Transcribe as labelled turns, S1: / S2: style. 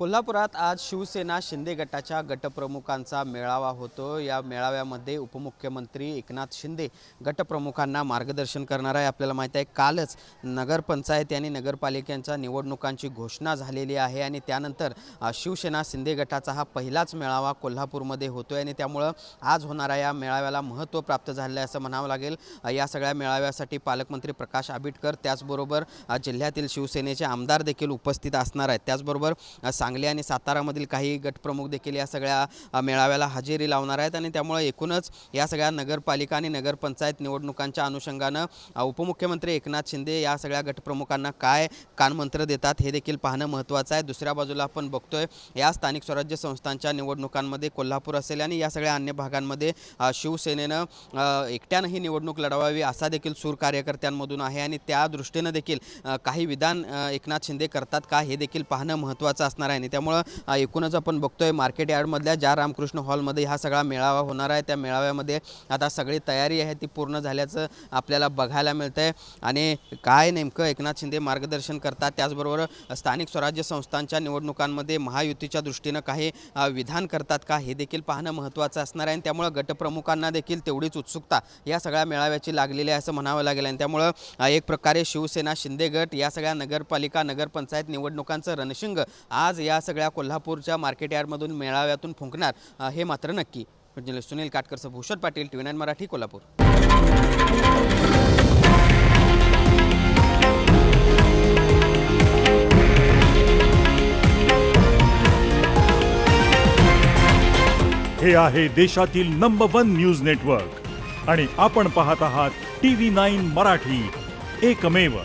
S1: कोल्हापुरात आज शिवसेना शिंदे गटाच्या गटप्रमुखांचा मेळावा होतो. या मेळाव्यामध्ये उपमुख्यमंत्री एकनाथ शिंदे गटप्रमुखांना मार्गदर्शन करणार आहे. आपल्याला माहीत आहे कालच नगरपंचायत आणि नगरपालिकांच्या निवडणुकांची घोषणा झालेली आहे आणि त्यानंतर शिवसेना शिंदे गटाचा हा पहिलाच मेळावा कोल्हापूरमध्ये होतो आहे आणि त्यामुळं आज होणाऱ्या या मेळाव्याला महत्त्व प्राप्त झालं आहे असं म्हणावं लागेल. या सगळ्या मेळाव्यासाठी पालकमंत्री प्रकाश आबिटकर त्याचबरोबर जिल्ह्यातील शिवसेनेचे आमदार देखील उपस्थित असणार आहेत. त्याचबरोबर सांग सांगली आणि सातारामधील काही गटप्रमुख देखील या सगळ्या मेळाव्याला हजेरी लावणार आहेत आणि त्यामुळे एकूणच या सगळ्या नगरपालिका आणि नगरपंचायत निवडणुकांच्या अनुषंगानं उपमुख्यमंत्री एकनाथ शिंदे या सगळ्या गटप्रमुखांना काय कानमंत्र देतात हे देखील पाहणं महत्त्वाचं आहे. दुसऱ्या बाजूला आपण बघतोय या स्थानिक स्वराज्य संस्थांच्या निवडणुकांमध्ये कोल्हापूर असेल आणि या सगळ्या अन्य भागांमध्ये शिवसेनेनं एकट्यानंही एकट्यानं ही निवडणूक लढवावी असा देखील सूर कार्यकर्त्यांमधून आहे आणि त्या दृष्टीनं देखील काही विधान एकनाथ शिंदे करतात का हे देखील पाहणं महत्त्वाचं असणार आहे. आणि त्यामुळं एकूणच आपण बघतोय मार्केट यार्डमधल्या ज्या रामकृष्ण हॉलमध्ये हा सगळा मेळावा होणार आहे. त्या मेळाव्यामध्ये आता सगळी तयारी आहे ती पूर्ण झाल्याचं आपल्याला बघायला मिळतं आहे आणि काय नेमकं एकनाथ शिंदे मार्गदर्शन करतात त्याचबरोबर स्थानिक स्वराज्य संस्थांच्या निवडणुकांमध्ये महायुतीच्या दृष्टीनं काही विधान करतात का हे देखील पाहणं महत्त्वाचं असणार आहे. आणि त्यामुळं गटप्रमुखांना देखील तेवढीच उत्सुकता या सगळ्या मेळाव्याची लागलेली आहे असं म्हणावं लागेल. आणि त्यामुळं एक प्रकारे शिवसेना शिंदे गट या सगळ्या नगरपालिका नगरपंचायत निवडणुकांचं रणशिंग आज या सगळ्या कोल्हापूरच्या मार्केट यार्डमधून मेळाव्यातून फुंकणार हे मात्र नक्की. म्हणजे सुनील काटकरचं भूषण पाटील टी व्ही मराठी कोल्हापूर.
S2: हे आहे देशातील नंबर वन न्यूज नेटवर्क आणि आपण पाहत आहात टी व्ही नाईन मराठी. एकमेव